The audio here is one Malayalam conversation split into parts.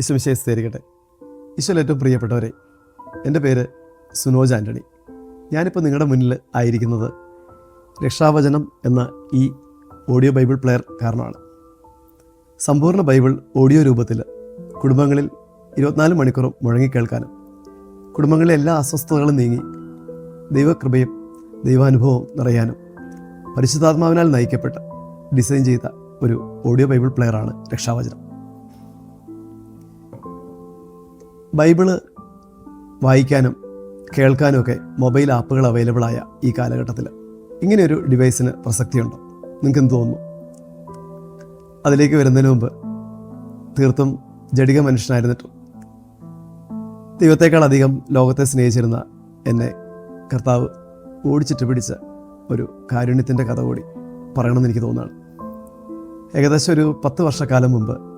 ഈശ്വമിശയെ സ്ഥിരിക്കട്ടെ ഈശ്വൽ ഏറ്റവും പ്രിയപ്പെട്ടവരെ എന്റെ പേര് സുനോജ് ആന്റണി. ഞാനിപ്പോൾ നിങ്ങളുടെ മുന്നിൽ ആയിരിക്കുന്നത് രക്ഷാവചനം എന്ന ഈ ഓഡിയോ ബൈബിൾ പ്ലെയർ കാരണമാണ്. സമ്പൂർണ ബൈബിൾ ഓഡിയോ രൂപത്തിൽ കുടുംബങ്ങളിൽ ഇരുപത്തിനാല് മണിക്കൂറും മുഴങ്ങിക്കേൾക്കാനും കുടുംബങ്ങളിലെ എല്ലാ അസ്വസ്ഥതകളും നീങ്ങി ദൈവകൃപയും ദൈവാനുഭവവും നിറയാനും പരിശുദ്ധാത്മാവിനാൽ നയിക്കപ്പെട്ട് ഡിസൈൻ ചെയ്ത ഒരു ഓഡിയോ ബൈബിൾ പ്ലെയറാണ് രക്ഷാവചനം. ബൈബിൾ വായിക്കാനും കേൾക്കാനുമൊക്കെ മൊബൈൽ ആപ്പുകൾ അവൈലബിൾ ആയ ഈ കാലഘട്ടത്തിൽ. ഇങ്ങനെയൊരു ഡിവൈസിന് പ്രസക്തിയുണ്ടോ. നിങ്ങൾക്ക് എന്ത് തോന്നുന്നു? അതിലേക്ക് വരുന്നതിന് മുമ്പ് തീർത്തും ജടിക മനുഷ്യനായിരുന്നിട്ടും ദൈവത്തെക്കാൾ അധികം ലോകത്തെ സ്നേഹിച്ചിരുന്ന എന്നെ കർത്താവ് ഓടിച്ചിട്ട് പിടിച്ച ഒരു കാരുണ്യത്തിന്റെ കഥ കൂടി പറയണമെന്ന് എനിക്ക് തോന്നുകയാണ്. ഏകദേശം ഒരു പത്ത് വർഷക്കാലം മുമ്പ്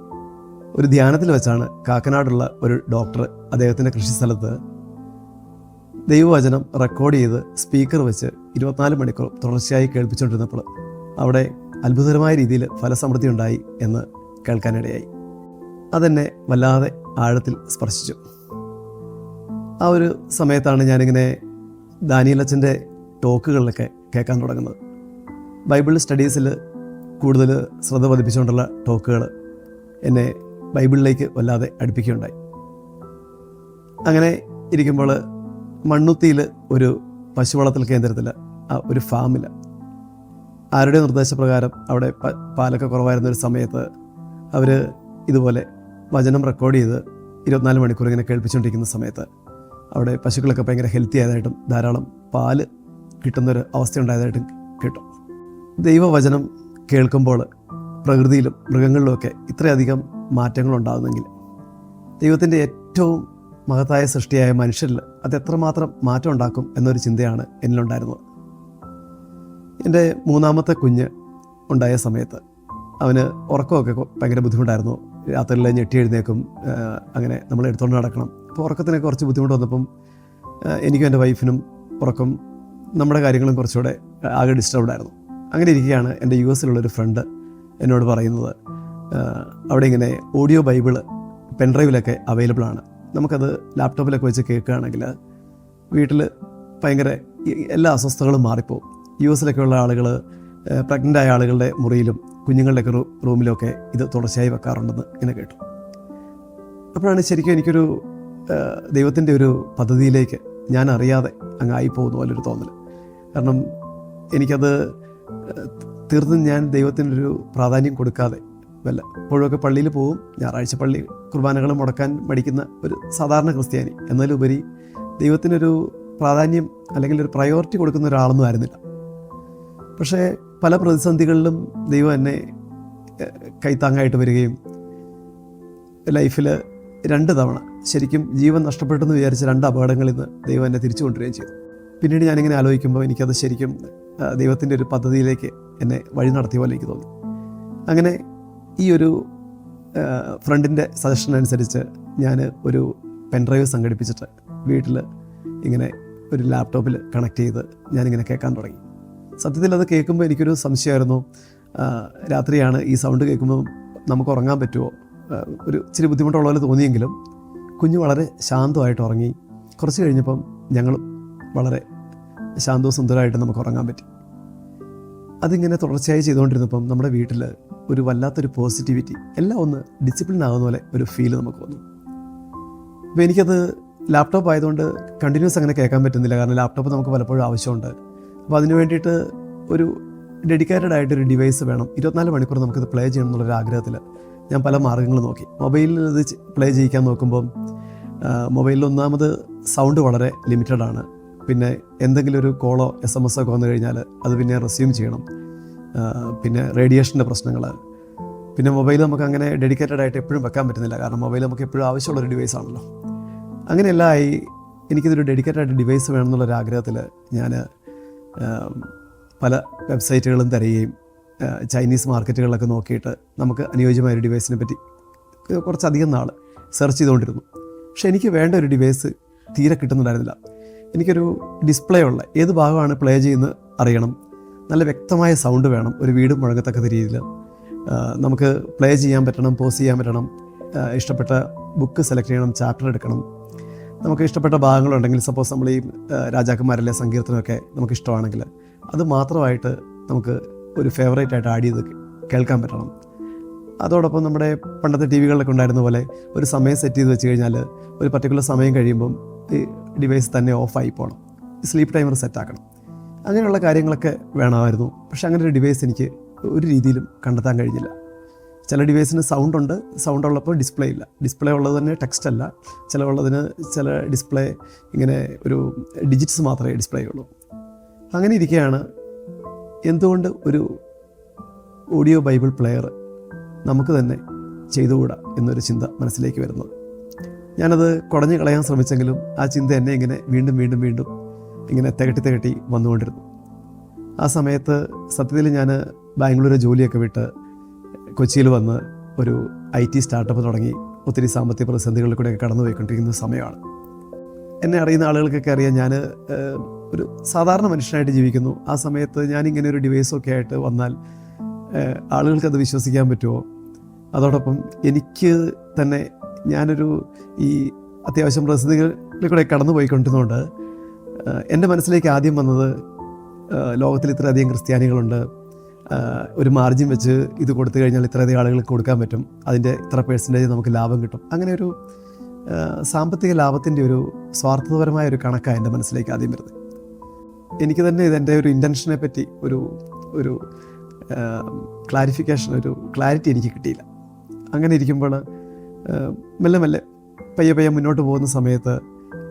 ഒരു ധ്യാനത്തിൽ വെച്ചാണ് കാക്കനാടുള്ള ഒരു ഡോക്ടർ അദ്ദേഹത്തിന്റെ കൃഷിസ്ഥലത്ത് ദൈവവചനം റെക്കോർഡ് ചെയ്ത് സ്പീക്കർ വെച്ച് ഇരുപത്തിനാല് മണിക്കൂർ തുടർച്ചയായി കേൾപ്പിച്ചുകൊണ്ടിരുന്നപ്പോൾ അവിടെ അത്ഭുതകരമായ രീതിയിൽ ഫലസമൃദ്ധി ഉണ്ടായി എന്ന് കേൾക്കാനിടയായി. അതെന്നെ വല്ലാതെ ആഴത്തിൽ സ്പർശിച്ചു. ആ ഒരു സമയത്താണ് ഞാനിങ്ങനെ ദാനിയലച്ചന്റെ ടോക്കുകളിലൊക്കെ കേൾക്കാൻ തുടങ്ങുന്നത്. ബൈബിൾ സ്റ്റഡീസിൽ കൂടുതൽ ശ്രദ്ധ പതിപ്പിച്ചുകൊണ്ടുള്ള ടോക്കുകൾ എന്നെ ബൈബിളിലേക്ക് വല്ലാതെ അടുപ്പിക്കുകയുണ്ടായി. അങ്ങനെ ഇരിക്കുമ്പോൾ മണ്ണുത്തിയിൽ ഒരു പശു വളർത്തൽ കേന്ദ്രത്തിൽ ഒരു ഫാമിൽ ആരുടെ നിർദ്ദേശപ്രകാരം അവിടെ പാലൊക്കെ കുറവായിരുന്ന ഒരു സമയത്ത് അവർ ഇതുപോലെ വചനം റെക്കോർഡ് ചെയ്ത് ഇരുപത്തിനാല് മണിക്കൂർ ഇങ്ങനെ കേൾപ്പിച്ചുകൊണ്ടിരിക്കുന്ന സമയത്ത് അവിടെ പശുക്കളൊക്കെ ഭയങ്കര ഹെൽത്തി ആയതായിട്ടും ധാരാളം പാൽ കിട്ടുന്നൊരു അവസ്ഥ ഉണ്ടായതായിട്ടും കേട്ടു. ദൈവവചനം കേൾക്കുമ്പോൾ പ്രകൃതിയിലും മൃഗങ്ങളിലുമൊക്കെ ഇത്രയധികം മാറ്റങ്ങൾ ഉണ്ടാകുന്നെങ്കിൽ ദൈവത്തിന്റെ ഏറ്റവും മഹത്തായ സൃഷ്ടിയായ മനുഷ്യരിൽ അത് എത്രമാത്രം മാറ്റം ഉണ്ടാക്കും എന്നൊരു ചിന്തയാണ് എന്നിലുണ്ടായിരുന്നത്. എന്റെ മൂന്നാമത്തെ കുഞ്ഞ് ഉണ്ടായ സമയത്ത് അവന് ഉറക്കമൊക്കെ ഭയങ്കര ബുദ്ധിമുട്ടായിരുന്നു. രാത്രിയിൽ ഞെട്ടി എഴുന്നേക്കും അങ്ങനെ നമ്മൾ എടുത്തുകൊണ്ട് നടക്കണം. അപ്പോൾ ഉറക്കത്തിനൊക്കെ കുറച്ച് ബുദ്ധിമുട്ട് വന്നപ്പം എനിക്കും എന്റെ വൈഫിനും ഉറക്കം നമ്മുടെ കാര്യങ്ങളും കുറച്ചുകൂടെ ആകെ ഡിസ്റ്റർബ്ഡ് ആയിരുന്നു അങ്ങനെ ഇരിക്കുകയാണ് എന്റെ യു എസിലുള്ളൊരു ഫ്രണ്ട് എന്നോട് പറയുന്നത്. അവിടെ ഇങ്ങനെ ഓഡിയോ ബൈബിൾ പെൻഡ്രൈവിലൊക്കെ അവൈലബിൾ ആണ്. നമുക്കത് ലാപ്ടോപ്പിലൊക്കെ വെച്ച് കേൾക്കുകയാണെങ്കിൽ വീട്ടിൽ ഭയങ്കര എല്ലാ അസ്വസ്ഥകളും മാറിപ്പോവും. യു എസിലൊക്കെ ഉള്ള ആളുകൾ പ്രഗ്നന്റ് ആയ ആളുകളുടെ മുറിയിലും കുഞ്ഞുങ്ങളുടെയൊക്കെ റൂമിലൊക്കെ ഇത് തുടർച്ചയായി വെക്കാറുണ്ടെന്ന് ഇങ്ങനെ കേട്ടു. അപ്പോഴാണ് ശരിക്കും എനിക്കൊരു ദൈവത്തിന്റെ ഒരു പദ്ധതിയിലേക്ക് ഞാൻ അറിയാതെ അങ്ങ് ആയിപ്പോകുന്ന പോലൊരു തോന്നൽ. കാരണം എനിക്കത് തീർത്തും ഞാൻ ദൈവത്തിനൊരു പ്രാധാന്യം കൊടുക്കാതെ വല്ല എപ്പോഴൊക്കെ പള്ളിയിൽ പോകും ഞായറാഴ്ച പള്ളി കുർബാനകൾ മുടക്കാൻ മടിക്കുന്ന ഒരു സാധാരണ ക്രിസ്ത്യാനി. എന്നാലുപരി ദൈവത്തിനൊരു പ്രാധാന്യം അല്ലെങ്കിൽ ഒരു പ്രയോറിറ്റി കൊടുക്കുന്ന ഒരാളൊന്നും ആയിരുന്നില്ല. പക്ഷേ പല പ്രതിസന്ധികളിലും ദൈവം എന്നെ കൈത്താങ്ങായിട്ട് വരികയും ലൈഫിൽ രണ്ട് തവണ ശരിക്കും ജീവൻ നഷ്ടപ്പെട്ടെന്ന് വിചാരിച്ച രണ്ട് അപകടങ്ങളിൽ നിന്ന് ദൈവം എന്നെ തിരിച്ചു കൊണ്ടുവരികയും ചെയ്തു. പിന്നീട് ഞാനിങ്ങനെ ആലോചിക്കുമ്പോൾ എനിക്കത് ശരിക്കും ദൈവത്തിന്റെ ഒരു പദ്ധതിയിലേക്ക് എന്നെ വഴി നടത്തിയ പോലെ എനിക്ക് തോന്നി. അങ്ങനെ ഈ ഒരു ഫ്രണ്ടിന്റെ സജഷൻ അനുസരിച്ച് ഞാൻ ഒരു പെൻഡ്രൈവ് സംഘടിപ്പിച്ചിട്ട് വീട്ടിൽ ഇങ്ങനെ ഒരു ലാപ്ടോപ്പിൽ കണക്ട് ചെയ്ത് ഞാനിങ്ങനെ കേൾക്കാൻ തുടങ്ങി. സത്യത്തിൽ അത് കേൾക്കുമ്പോൾ എനിക്കൊരു സംശയമായിരുന്നു. രാത്രിയാണ് ഈ സൗണ്ട് കേൾക്കുമ്പോൾ നമുക്ക് ഉറങ്ങാൻ പറ്റുമോ ഒരു ഇച്ചിരി ബുദ്ധിമുട്ടുള്ള പോലെ തോന്നിയെങ്കിലും കുഞ്ഞ് വളരെ ശാന്തമായിട്ട് ഉറങ്ങി. കുറച്ച് കഴിഞ്ഞപ്പം ഞങ്ങൾ വളരെ ശാന്തവും സുന്ദരമായിട്ട് നമുക്ക് ഉറങ്ങാൻ പറ്റി. അതിങ്ങനെ തുടർച്ചയായി ചെയ്തുകൊണ്ടിരുന്നപ്പം നമ്മുടെ വീട്ടിൽ ഒരു വല്ലാത്തൊരു പോസിറ്റിവിറ്റി എല്ലാം ഒന്ന് ഡിസിപ്ലിൻ ആകുന്ന പോലെ ഒരു ഫീൽ നമുക്ക് വന്നു. അപ്പോൾ എനിക്കത് ലാപ്ടോപ്പ് ആയതുകൊണ്ട് കണ്ടിന്യൂസ് അങ്ങനെ കേൾക്കാൻ പറ്റുന്നില്ല. കാരണം ലാപ്ടോപ്പ് നമുക്ക് പലപ്പോഴും ആവശ്യമുണ്ട്. അപ്പോൾ അതിന് വേണ്ടിയിട്ട് ഒരു ഡെഡിക്കേറ്റഡ് ആയിട്ടൊരു ഡിവൈസ് വേണം. ഇരുപത്തിനാല് മണിക്കൂർ നമുക്കിത് പ്ലേ ചെയ്യണം എന്നുള്ളൊരു ആഗ്രഹത്തിൽ ഞാൻ പല മാർഗങ്ങൾ നോക്കി. മൊബൈലിൽ ഇത് പ്ലേ ചെയ്യിക്കാൻ നോക്കുമ്പം മൊബൈലിൽ ഒന്നാമത് സൗണ്ട് വളരെ ലിമിറ്റഡ് ആണ്. പിന്നെ എന്തെങ്കിലും ഒരു കോളോ എസ് എം എസ് ഒക്കെ വന്നു കഴിഞ്ഞാൽ അത് പിന്നെ റെസ്യൂം ചെയ്യണം. പിന്നെ റേഡിയേഷന്റെ പ്രശ്നങ്ങൾ. പിന്നെ മൊബൈൽ നമുക്ക് അങ്ങനെ ഡെഡിക്കേറ്റഡ് ആയിട്ട് എപ്പോഴും വെക്കാൻ പറ്റുന്നില്ല. കാരണം മൊബൈൽ നമുക്ക് എപ്പോഴും ആവശ്യമുള്ളൊരു ഡിവൈസ് ആണല്ലോ. അങ്ങനെയല്ല ആയി എനിക്കിതൊരു ഡെഡിക്കേറ്റഡ് ആയിട്ട് ഡിവൈസ് വേണമെന്നുള്ളൊരു ആഗ്രഹത്തിൽ ഞാൻ പല വെബ്സൈറ്റുകളും തിരയുകയും ചൈനീസ് മാർക്കറ്റുകളിലൊക്കെ നോക്കിയിട്ട് നമുക്ക് അനുയോജ്യമായ ഒരു ഡിവൈസിനെ പറ്റി കുറച്ചധികം നാൾ സെർച്ച് ചെയ്തുകൊണ്ടിരുന്നു. പക്ഷേ എനിക്ക് വേണ്ട ഒരു ഡിവൈസ് തീരെ കിട്ടുന്നുണ്ടായിരുന്നില്ല. എനിക്കൊരു ഡിസ്പ്ലേ ഉള്ള ഏത് ഭാഗമാണ് പ്ലേ ചെയ്യുന്നത് അറിയണം. നല്ല വ്യക്തമായ സൗണ്ട് വേണം. ഒരു വീട് മുഴങ്ങത്തക്ക രീതിയിൽ നമുക്ക് പ്ലേ ചെയ്യാൻ പറ്റണം പോസ് ചെയ്യാൻ പറ്റണം. ഇഷ്ടപ്പെട്ട ബുക്ക് സെലക്ട് ചെയ്യണം ചാപ്റ്റർ എടുക്കണം. നമുക്ക് ഇഷ്ടപ്പെട്ട ഭാഗങ്ങളുണ്ടെങ്കിൽ സപ്പോസ് നമ്മൾ ഈ രാജാക്കന്മാരല്ലേ രാജാക്കന്മാരിലെ സങ്കീർത്തനമൊക്കെ നമുക്ക് ഇഷ്ടമാണെങ്കിൽ അത് മാത്രമായിട്ട് നമുക്ക് ഒരു ഫേവറേറ്റ് ആയിട്ട് ആഡ് ചെയ്ത് കേൾക്കാൻ പറ്റണം. അതോടൊപ്പം നമ്മുടെ പണ്ടത്തെ ടി വികളിലൊക്കെ ഉണ്ടായിരുന്ന പോലെ ഒരു സമയം സെറ്റ് ചെയ്ത് വെച്ച് കഴിഞ്ഞാൽ ഒരു പർട്ടിക്കുലർ സമയം കഴിയുമ്പം ഈ ഡിവൈസ് തന്നെ ഓഫായി പോകണം സ്ലീപ്പ് ടൈമർ സെറ്റ് ആക്കണം. അങ്ങനെയുള്ള കാര്യങ്ങളൊക്കെ വേണമായിരുന്നു. പക്ഷെ അങ്ങനെ ഒരു ഡിവൈസ് എനിക്ക് ഒരു രീതിയിലും കണ്ടെത്താൻ കഴിഞ്ഞില്ല. ചില ഡിവൈസിന് സൗണ്ട് ഉണ്ട്. സൗണ്ട് ഉള്ളപ്പോൾ ഡിസ്പ്ലേ ഇല്ല. ഡിസ്പ്ലേ ഉള്ളത് തന്നെ ടെക്സ്റ്റ് അല്ല. ചില ഉള്ളതിന് ചില ഡിസ്പ്ലേ ഇങ്ങനെ ഒരു ഡിജിറ്റ്സ് മാത്രമേ ഡിസ്പ്ലേ ഉള്ളൂ. അങ്ങനെ ഇരിക്കുകയാണ് എന്തുകൊണ്ട് ഒരു ഓഡിയോ ബൈബിൾ പ്ലെയർ നമുക്ക് തന്നെ ചെയ്തുകൂടാ എന്നൊരു ചിന്ത മനസ്സിലേക്ക് വരുന്നത്. ഞാനത് കുടഞ്ഞു കളയാൻ ശ്രമിച്ചെങ്കിലും ആ ചിന്ത എന്നെ ഇങ്ങനെ വീണ്ടും വീണ്ടും വീണ്ടും ഇങ്ങനെ തികട്ടി തികട്ടി വന്നുകൊണ്ടിരുന്നു. ആ സമയത്ത് സത്യത്തിൽ ഞാൻ ബാംഗ്ലൂർ ജോലിയൊക്കെ വിട്ട് കൊച്ചിയിൽ വന്ന് ഒരു ഐ ടി സ്റ്റാർട്ടപ്പ് തുടങ്ങി. ഒത്തിരി സാമ്പത്തിക പ്രതിസന്ധികളിൽ കൂടെയൊക്കെ കടന്നു പോയിക്കൊണ്ടിരിക്കുന്ന സമയമാണ്. എന്നെ അറിയുന്ന ആളുകൾക്കൊക്കെ അറിയാം ഞാൻ ഒരു സാധാരണ മനുഷ്യനായിട്ട് ജീവിക്കുന്നു. ആ സമയത്ത് ഞാനിങ്ങനെ ഒരു ഡിവൈസൊക്കെ ആയിട്ട് വന്നാൽ ആളുകൾക്ക് ആളുകൾക്കത് വിശ്വസിക്കാൻ പറ്റുമോ? അതോടൊപ്പം എനിക്ക് തന്നെ ഞാനൊരു ഈ അത്യാവശ്യം പ്രതിസന്ധികളിൽ കൂടെ കടന്നു എന്റെ മനസ്സിലേക്ക് ആദ്യം വന്നത് ലോകത്തിൽ ഇത്രയധികം ക്രിസ്ത്യാനികളുണ്ട്. ഒരു മാർജിൻ വെച്ച് ഇത് കൊടുത്തു കഴിഞ്ഞാൽ ഇത്രയധികം ആളുകൾക്ക് കൊടുക്കാൻ പറ്റും. അതിന്റെ ഇത്ര പേഴ്സന്റേജ് നമുക്ക് ലാഭം കിട്ടും. അങ്ങനെ ഒരു സാമ്പത്തിക ലാഭത്തിന്റെ ഒരു സ്വാർത്ഥപരമായ ഒരു കണക്കാണ് എന്റെ മനസ്സിലേക്ക് ആദ്യം വരുന്നത്. എനിക്ക് തന്നെ ഇതെന്റെ ഒരു ഇന്റൻഷനെ പറ്റി ഒരു ഒരു ക്ലാരിഫിക്കേഷൻ ഒരു ക്ലാരിറ്റി എനിക്ക് കിട്ടിയില്ല. അങ്ങനെ ഇരിക്കുമ്പോൾ മെല്ലെ മെല്ലെ പയ്യെ പയ്യെ മുന്നോട്ട് പോകുന്ന സമയത്ത്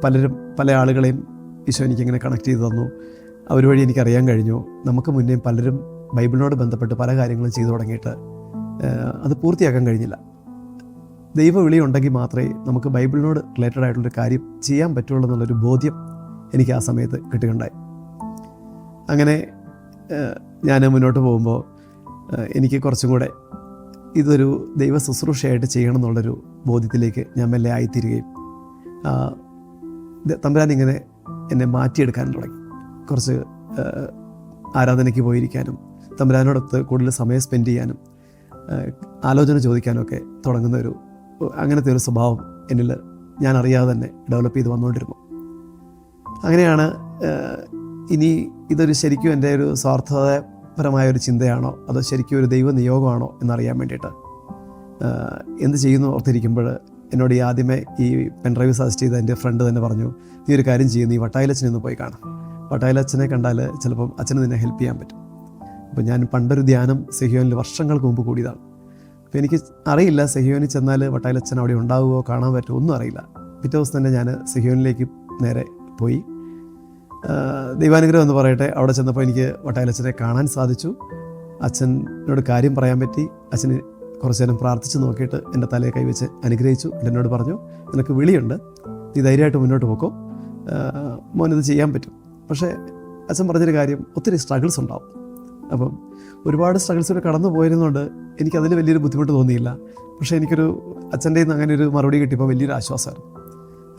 പലരും പല ആളുകളെയും ഈശോ എനിക്കിങ്ങനെ കണക്ട് ചെയ്ത് തന്നു. അവർ വഴി എനിക്കറിയാൻ കഴിഞ്ഞു. നമുക്ക് മുന്നേ പലരും ബൈബിളിനോട് ബന്ധപ്പെട്ട് പല കാര്യങ്ങളും ചെയ്തു തുടങ്ങിയിട്ട് അത് പൂർത്തിയാക്കാൻ കഴിഞ്ഞില്ല. ദൈവവിളി ഉണ്ടെങ്കിൽ മാത്രമേ നമുക്ക് ബൈബിളിനോട് റിലേറ്റഡ് ആയിട്ടുള്ളൊരു കാര്യം ചെയ്യാൻ പറ്റുള്ളൂ എന്നുള്ളൊരു ബോധ്യം എനിക്ക് ആ സമയത്ത് കിട്ടുകയുണ്ടായി. അങ്ങനെ ഞാൻ മുന്നോട്ട് പോകുമ്പോൾ എനിക്ക് കുറച്ചും കൂടെ ഇതൊരു ദൈവ ശുശ്രൂഷയായിട്ട് ചെയ്യണം എന്നുള്ളൊരു ബോധ്യത്തിലേക്ക് ഞാൻ മെല്ലെ ആയിത്തീരുകയും തമ്പുരാൻ ഇങ്ങനെ എന്നെ മാറ്റിയെടുക്കാൻ തുടങ്ങി. കുറച്ച് ആരാധനയ്ക്ക് പോയിരിക്കാനും തമ്പുരാനോടൊത്ത് കൂടുതൽ സമയം സ്പെൻഡ് ചെയ്യാനും ആലോചന ചോദിക്കാനും ഒക്കെ തുടങ്ങുന്ന ഒരു അങ്ങനത്തെ ഒരു സ്വഭാവം എന്നിൽ ഞാൻ അറിയാതെ തന്നെ ഡെവലപ്പ് ചെയ്ത് വന്നുകൊണ്ടിരുന്നു. അങ്ങനെയാണ് ഇനി ഇതൊരു ശരിക്കും എന്റെ ഒരു സ്വാർത്ഥതപരമായ ഒരു ചിന്തയാണോ? അതോ ശരിക്കും ഒരു ദൈവ നിയോഗമാണോ എന്നറിയാൻ വേണ്ടിയിട്ട് എന്ത് ചെയ്യുന്നു ഓർത്തിരിക്കുമ്പോൾ എന്നോട് ഈ ആദ്യമേ ഈ പെൻഡ്രൈവ് സജസ്റ്റ് ചെയ്ത എന്റെ ഫ്രണ്ട് തന്നെ പറഞ്ഞു നീ ഒരു കാര്യം ചെയ്യുന്നു നീ വട്ടായിലച്ഛനെ ഒന്ന് പോയി കാണാം. വട്ടായിലച്ഛനെ കണ്ടാൽ ചിലപ്പം അച്ഛന് നിന്നെ ഹെൽപ്പ് ചെയ്യാൻ പറ്റും. അപ്പോൾ ഞാൻ പണ്ടൊരു ധ്യാനം സെഹിയോനിൽ വർഷങ്ങൾക്ക് മുമ്പ് കൂടിയതാണ്. അപ്പോൾ എനിക്ക് അറിയില്ല സെഹിയോനിൽ ചെന്നാൽ വട്ടായിലച്ഛൻ അവിടെ ഉണ്ടാവുമോ കാണാൻ പറ്റുമോ ഒന്നും അറിയില്ല. പിറ്റേ ദിവസം തന്നെ ഞാൻ സെഹിയോനിലേക്ക് നേരെ പോയി. ദൈവാനുഗ്രഹം എന്ന് പറയട്ടെ അവിടെ ചെന്നപ്പോൾ എനിക്ക് വട്ടായിലച്ഛനെ കാണാൻ സാധിച്ചു. അച്ഛനോട് കാര്യം പറയാൻ പറ്റി. അച്ഛന് കുറച്ച് നേരം പ്രാർത്ഥിച്ച് നോക്കിയിട്ട് എന്റെ തലയെ കൈവച്ച് അനുഗ്രഹിച്ചു. എന്നോട് പറഞ്ഞു നിനക്ക് വിളിയുണ്ട്. നീ ധൈര്യമായിട്ട് മുന്നോട്ട് പോക്കോ. മോനിത് ചെയ്യാൻ പറ്റും. പക്ഷേ അച്ഛൻ പറഞ്ഞൊരു കാര്യം ഒത്തിരി സ്ട്രഗിൾസ് ഉണ്ടാവും. അപ്പം ഒരുപാട് സ്ട്രഗിൾസിലൂടെ കടന്നു പോയിരുന്നുകൊണ്ട് എനിക്കതിൽ വലിയൊരു ബുദ്ധിമുട്ട് തോന്നിയില്ല. പക്ഷേ എനിക്കൊരു അച്ഛന്റെ നിന്ന് അങ്ങനെ ഒരു മറുപടി കിട്ടിയപ്പോൾ വലിയൊരു ആശ്വാസമായിരുന്നു.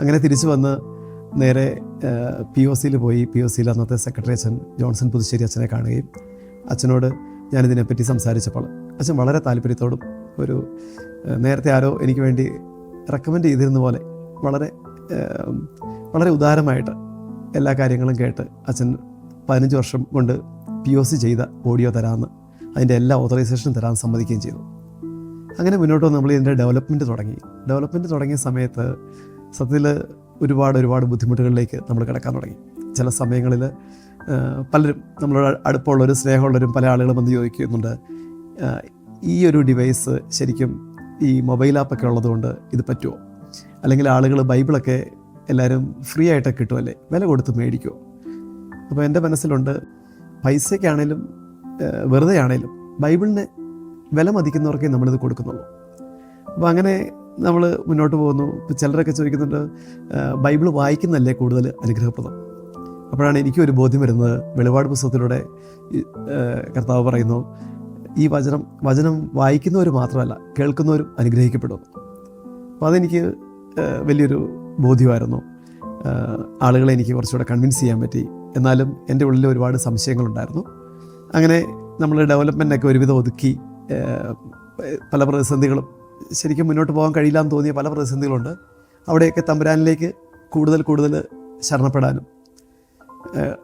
അങ്ങനെ തിരിച്ചു വന്ന് നേരെ പി ഒ സിയിൽ പോയി. പി ഒ സിയിൽ അന്നത്തെ സെക്രട്ടറി അച്ഛൻ ജോൺസൺ പുതുശ്ശേരി അച്ഛനെ കാണുകയും അച്ഛനോട് ഞാനിതിനെപ്പറ്റി സംസാരിച്ചപ്പോൾ അച്ഛൻ വളരെ താല്പര്യത്തോടും ഒരു നേരത്തെ ആരോ എനിക്ക് വേണ്ടി റെക്കമെൻഡ് ചെയ്തിരുന്ന പോലെ വളരെ വളരെ ഉദാരമായിട്ട് എല്ലാ കാര്യങ്ങളും കേട്ട് അച്ഛൻ പതിനഞ്ച് വർഷം കൊണ്ട് പി ഒ സി ചെയ്ത ഓഡിയോ തരാമെന്ന് അതിന്റെ എല്ലാ ഓതറൈസേഷനും തരാൻ സമ്മതിക്കുകയും ചെയ്തു. അങ്ങനെ മുന്നോട്ട് നമ്മൾ ഇതിന്റെ ഡെവലപ്മെന്റ് തുടങ്ങി. ഡെവലപ്മെന്റ് തുടങ്ങിയ സമയത്ത് സത്യത്തിൽ ഒരുപാട് ഒരുപാട് ബുദ്ധിമുട്ടുകളിലേക്ക് നമ്മൾ കിടക്കാൻ തുടങ്ങി. ചില സമയങ്ങളിൽ പലരും നമ്മളോട് അടുപ്പമുള്ളവരും സ്നേഹമുള്ളവരും പല ആളുകളും വന്ന് ചോദിക്കുന്നുണ്ട് ഈ ഒരു ഡിവൈസ് ശരിക്കും ഈ മൊബൈൽ ആപ്പൊക്കെ ഉള്ളതുകൊണ്ട് ഇത് പറ്റുമോ? അല്ലെങ്കിൽ ആളുകൾ ബൈബിളൊക്കെ എല്ലാവരും ഫ്രീ ആയിട്ടൊക്കെ കിട്ടുമല്ലേ വില കൊടുത്ത് മേടിക്കുമോ? അപ്പോൾ എന്റെ മനസ്സിലുണ്ട് പൈസയ്ക്കാണേലും വെറുതെ ആണേലും ബൈബിളിനെ വില മതിക്കുന്നവർക്കേ നമ്മളിത് കൊടുക്കുന്നുള്ളൂ. അപ്പോൾ അങ്ങനെ നമ്മൾ മുന്നോട്ട് പോകുന്നു. ഇപ്പോൾ ചിലരൊക്കെ ചോദിക്കുന്നുണ്ട് ബൈബിൾ വായിക്കുന്നതല്ലേ കൂടുതൽ അനുഗ്രഹപ്രദം? അപ്പോഴാണ് എനിക്കൊരു ബോധ്യം വരുന്നത്. വെളിപാട് പുസ്തകത്തിലൂടെ കർത്താവ് പറയുന്നു ഈ വചനം വചനം വായിക്കുന്നവർ മാത്രമല്ല കേൾക്കുന്നവരും അനുഗ്രഹിക്കപ്പെടുന്നു അപ്പോൾ അതെനിക്ക് വലിയൊരു ബോധ്യമായിരുന്നു. ആളുകളെ എനിക്ക് കുറച്ചുകൂടെ കൺവിൻസ് ചെയ്യാൻ പറ്റി. എന്നാലും എന്റെ ഉള്ളിൽ ഒരുപാട് സംശയങ്ങളുണ്ടായിരുന്നു. അങ്ങനെ നമ്മൾ ഡെവലപ്മെന്റൊക്കെ ഒരുവിധം ഒതുക്കി പല പ്രതിസന്ധികളും ശരിക്കും മുന്നോട്ട് പോകാൻ കഴിയില്ല എന്ന് തോന്നിയ പല പ്രതിസന്ധികളുണ്ട്. അവിടെയൊക്കെ തമ്പുരാനിലേക്ക് കൂടുതൽ കൂടുതൽ ശരണപ്പെടാനും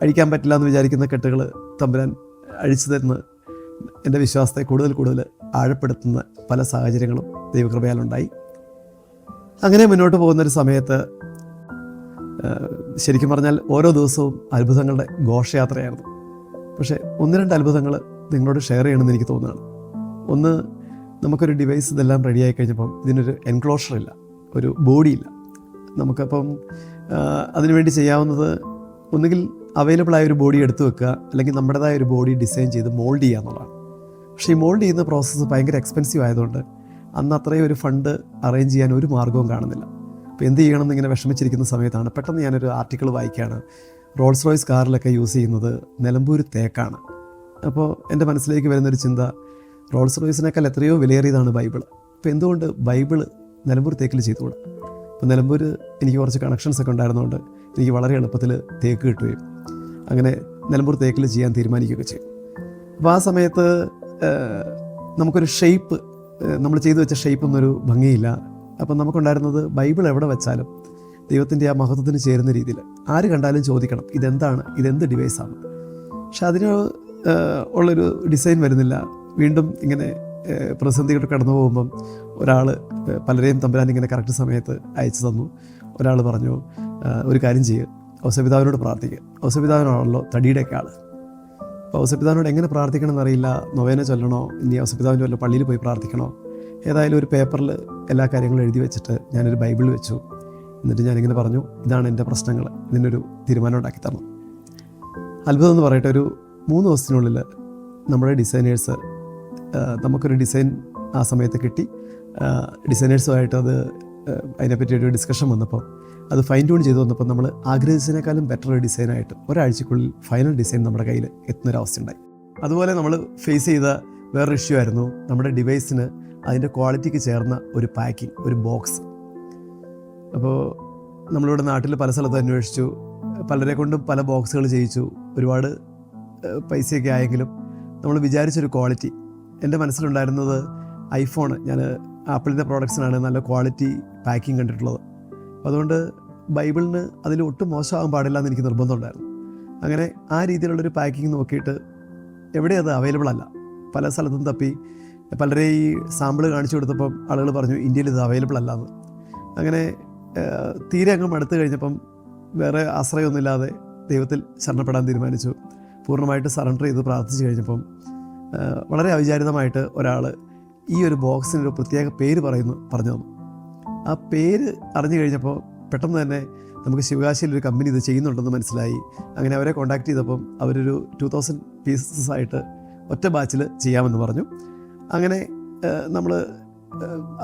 അഴിക്കാൻ പറ്റില്ല എന്ന് വിചാരിക്കുന്ന കെട്ടുകൾ തമ്പുരാൻ അഴിച്ചു തരുന്ന എന്റെ വിശ്വാസത്തെ കൂടുതൽ കൂടുതൽ ആഴപ്പെടുത്തുന്ന പല സാഹചര്യങ്ങളും ദൈവകൃപയാലുണ്ടായി. അങ്ങനെ മുന്നോട്ട് പോകുന്നൊരു സമയത്ത് ശരിക്കും പറഞ്ഞാൽ ഓരോ ദിവസവും അത്ഭുതങ്ങളുടെ ഘോഷയാത്രയായിരുന്നു. പക്ഷേ ഒന്ന് രണ്ട് അത്ഭുതങ്ങൾ നിങ്ങളോട് ഷെയർ ചെയ്യണമെന്ന് എനിക്ക് തോന്നുകയാണ്. ഒന്ന് നമുക്കൊരു ഡിവൈസ് ഇതെല്ലാം റെഡിയായി കഴിഞ്ഞപ്പം ഇതിനൊരു എൻക്ലോഷർ ഇല്ല ഒരു ബോഡി ഇല്ല. നമുക്കപ്പം അതിനുവേണ്ടി ചെയ്യാവുന്നത് ഒന്നുകിൽ അവൈലബിൾ ആയ ഒരു ബോഡി എടുത്തു വെക്കുക അല്ലെങ്കിൽ നമ്മുടേതായ ഒരു ബോഡി ഡിസൈൻ ചെയ്ത് മോൾഡ് ചെയ്യുക എന്നുള്ളതാണ്. പക്ഷേ ഈ മോൾഡ് ചെയ്യുന്ന പ്രോസസ്സ് ഭയങ്കര എക്സ്പെൻസീവ് ആയതുകൊണ്ട് അന്ന് അത്രയും ഒരു ഫണ്ട് അറേഞ്ച് ചെയ്യാൻ ഒരു മാർഗവും കാണുന്നില്ല. അപ്പോൾ എന്ത് ചെയ്യണം എന്നിങ്ങനെ വിഷമിച്ചിരിക്കുന്ന സമയത്താണ് പെട്ടെന്ന് ഞാനൊരു ആർട്ടിക്കിൾ വായിക്കുകയാണ്. റോൾസ് റോയ്സ് കാറിലൊക്കെ യൂസ് ചെയ്യുന്നത് നിലമ്പൂർ തേക്കാണ്. അപ്പോൾ എന്റെ മനസ്സിലേക്ക് വരുന്നൊരു ചിന്ത റോൾസ് റോയ്സിനേക്കാൾ എത്രയോ വിലയേറിയതാണ് ബൈബിൾ അപ്പോൾ എന്തുകൊണ്ട് ബൈബിൾ നിലമ്പൂർ തേക്കിൽ ചെയ്തുകൂടാ? അപ്പോൾ നിലമ്പൂർ എനിക്ക് കുറച്ച് കണക്ഷൻസ് ഒക്കെ ഉണ്ടായിരുന്നതുകൊണ്ട് എനിക്ക് വളരെ എളുപ്പത്തിൽ തേക്ക് കിട്ടുകയും അങ്ങനെ നിലമ്പൂർ തേക്കിൽ ചെയ്യാൻ തീരുമാനിക്കുകയൊക്കെ ചെയ്യും അപ്പോൾ ആ സമയത്ത് നമുക്കൊരു ഷേപ്പ് നമ്മൾ ചെയ്തു വെച്ച ഷേപ്പ് ഒന്നൊരു ഭംഗിയില്ല. അപ്പം നമുക്കുണ്ടായിരുന്നത് ബൈബിൾ എവിടെ വെച്ചാലും ദൈവത്തിന്റെ ആ മഹത്വത്തിന് ചേരുന്ന രീതിയിൽ ആര് കണ്ടാലും ചോദിക്കണം ഇതെന്താണ് ഇതെന്ത് ഡിവൈസാണ്. പക്ഷെ അതിന് ഉള്ളൊരു ഡിസൈൻ വരുന്നില്ല. വീണ്ടും ഇങ്ങനെ ഏഹ്, കടന്നു പോകുമ്പം ഒരാൾ പലരെയും തമ്പുരാൻ ഇങ്ങനെ കറക്റ്റ് സമയത്ത് അയച്ചു തന്നു. ഒരാൾ പറഞ്ഞു ഒരു കാര്യം ചെയ്യുക ഔസപിതാവിനോട് പ്രാർത്ഥിക്കുക. ഔസപിതാവിനാണല്ലോ തടിയുടെയൊക്കെ ആൾ അപ്പോൾ ഔസപിതാവിനോട് എങ്ങനെ പ്രാർത്ഥിക്കണം എന്നറിയില്ല നൊവേന ചൊല്ലണോ? ഇനി ഔസപിതാവിന്റെ വല്ല പള്ളിയിൽ പോയി പ്രാർത്ഥിക്കണോ? ഏതായാലും ഒരു പേപ്പറിൽ എല്ലാ കാര്യങ്ങളും എഴുതി വെച്ചിട്ട് ഞാനൊരു ബൈബിൾ വെച്ചു. എന്നിട്ട് ഞാനിങ്ങനെ പറഞ്ഞു ഇതാണ് എന്റെ പ്രശ്നങ്ങൾ. ഇതിനൊരു തീരുമാനം ഉണ്ടാക്കി തരണം. അത്ഭുതം എന്ന് പറയട്ടെ ഒരു മൂന്ന് ദിവസത്തിനുള്ളിൽ നമ്മുടെ ഡിസൈനേഴ്സ് നമുക്കൊരു ഡിസൈൻ ആ സമയത്ത് കിട്ടി. ഡിസൈനേഴ്സുമായിട്ട് അത് അതിനെപ്പറ്റി ഒരു ഡിസ്കഷൻ വന്നപ്പോൾ അത് ഫൈൻ ട്യൂൺ ചെയ്ത് വന്നപ്പോൾ നമ്മൾ ആഗ്രഹിച്ചതിനേക്കാളും ബെറ്റർ ഡിസൈനായിട്ട് ഒരാഴ്ചക്കുള്ളിൽ ഫൈനൽ ഡിസൈൻ നമ്മുടെ കയ്യിൽ എത്തുന്നൊരവസ്ഥ ഉണ്ടായി അതുപോലെ നമ്മൾ ഫേസ് ചെയ്ത വേറൊരു ഇഷ്യൂ ആയിരുന്നു നമ്മുടെ ഡിവൈസിന് അതിന്റെ ക്വാളിറ്റിക്ക് ചേർന്ന ഒരു പാക്കിംഗ് ഒരു ബോക്സ് അപ്പോൾ നമ്മളിവിടെ നാട്ടിൽ പല സ്ഥലത്തും അന്വേഷിച്ചു പലരെ കൊണ്ടും പല ബോക്സുകൾ ചെയ്യിച്ചു ഒരുപാട് പൈസയൊക്കെ ആയെങ്കിലും നമ്മൾ വിചാരിച്ചൊരു ക്വാളിറ്റി എന്റെ മനസ്സിലുണ്ടായിരുന്നത് ഐഫോൺ ഞാൻ ആപ്പിളിന്റെ പ്രോഡക്ട്സിനാണ് നല്ല ക്വാളിറ്റി പാക്കിംഗ് കണ്ടിട്ടുള്ളത്. അതുകൊണ്ട് ബൈബിളിന് അതിൽ ഒട്ടും മോശമാകാൻ പാടില്ല എന്ന് എനിക്ക് നിർബന്ധമുണ്ടായിരുന്നു അങ്ങനെ ആ രീതിയിലുള്ളൊരു പാക്കിംഗ് നോക്കിയിട്ട് എവിടെ അത് അവൈലബിൾ അല്ല. പല സ്ഥലത്തും തപ്പി. പലരെ ഈ സാമ്പിൾ കാണിച്ചു കൊടുത്തപ്പം ആളുകൾ പറഞ്ഞു ഇന്ത്യയിൽ ഇത് അവൈലബിൾ അല്ല എന്ന്. അങ്ങനെ തീരെ അങ്ങ് മടുത്തു കഴിഞ്ഞപ്പം വേറെ ആശ്രയമൊന്നുമില്ലാതെ ദൈവത്തിൽ ശരണപ്പെടാൻ തീരുമാനിച്ചു. പൂർണമായിട്ട് സറണ്ടർ ചെയ്ത് പ്രാർത്ഥിച്ചു കഴിഞ്ഞപ്പം വളരെ അവിചാരിതമായിട്ട് ഒരാൾ ഈ ഒരു ബോക്സിന് ഒരു പ്രത്യേക പേര് പറയുന്നു പറഞ്ഞു തന്നു. ആ പേര് അറിഞ്ഞു കഴിഞ്ഞപ്പോൾ പെട്ടെന്ന് തന്നെ നമുക്ക് ശിവകാശിയിൽ ഒരു കമ്പനി ഇത് ചെയ്യുന്നുണ്ടെന്ന് മനസ്സിലായി. അങ്ങനെ അവരെ കോൺടാക്ട് ചെയ്തപ്പം അവരൊരു ടു തൗസൻഡ് പീസസ് ആയിട്ട് ഒറ്റ ബാച്ചിൽ ചെയ്യാമെന്ന് പറഞ്ഞു. അങ്ങനെ നമ്മൾ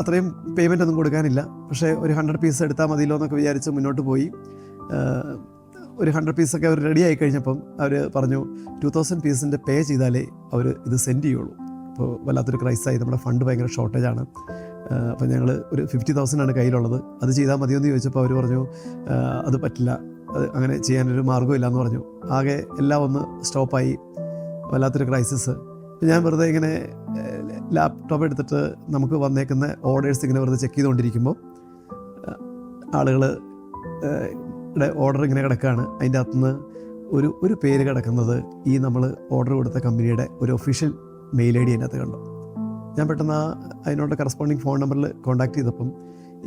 അത്രയും പേയ്മെന്റ് ഒന്നും കൊടുക്കാനില്ല. പക്ഷേ ഒരു ഹൺഡ്രഡ് പീസ് എടുത്താൽ മതിയല്ലോ എന്നൊക്കെ വിചാരിച്ച് മുന്നോട്ട് പോയി. ഒരു ഹൺഡ്രഡ് പീസൊക്കെ അവർ റെഡി ആയി കഴിഞ്ഞപ്പം അവർ പറഞ്ഞു ടു തൗസൻഡ് പീസിന്റെ പേ ചെയ്താലേ അവർ ഇത് സെൻഡ് ചെയ്യുള്ളൂ. അപ്പോൾ വല്ലാത്തൊരു ക്രൈസായി. നമ്മുടെ ഫണ്ട് ഭയങ്കര ഷോർട്ടേജാണ്. അപ്പോൾ ഞങ്ങൾ ഒരു ഫിഫ്റ്റി ആണ് കയ്യിലുള്ളത്. അത് ചെയ്താൽ മതിയെന്ന് ചോദിച്ചപ്പോൾ അവർ പറഞ്ഞു അത് പറ്റില്ല. അങ്ങനെ ചെയ്യാനൊരു മാർഗമില്ല എന്ന് പറഞ്ഞു. ആകെ എല്ലാം ഒന്ന് സ്റ്റോപ്പായി. വല്ലാത്തൊരു ക്രൈസിസ്. ഞാൻ വെറുതെ ഇങ്ങനെ ലാപ്ടോപ്പ് എടുത്തിട്ട് നമുക്ക് വന്നേക്കുന്ന ഓർഡേഴ്സ് ഇങ്ങനെ വെറുതെ ചെക്ക് ചെയ്തുകൊണ്ടിരിക്കുമ്പോൾ ആളുകൾ ഓർഡർ ഇങ്ങനെ കിടക്കുകയാണ്. അതിന്റെ അകത്തുനിന്ന് ഒരു ഒരു പേര് കിടക്കുന്നത് ഈ നമ്മൾ ഓർഡർ കൊടുത്ത കമ്പനിയുടെ ഒരു ഒഫീഷ്യൽ മെയിൽ ഐ ഡി അതിനകത്ത് കണ്ടു. ഞാൻ പെട്ടെന്ന് ആ അതിനോട് കറസ്പോണ്ടിങ് ഫോൺ നമ്പറിൽ കോൺടാക്ട് ചെയ്തപ്പം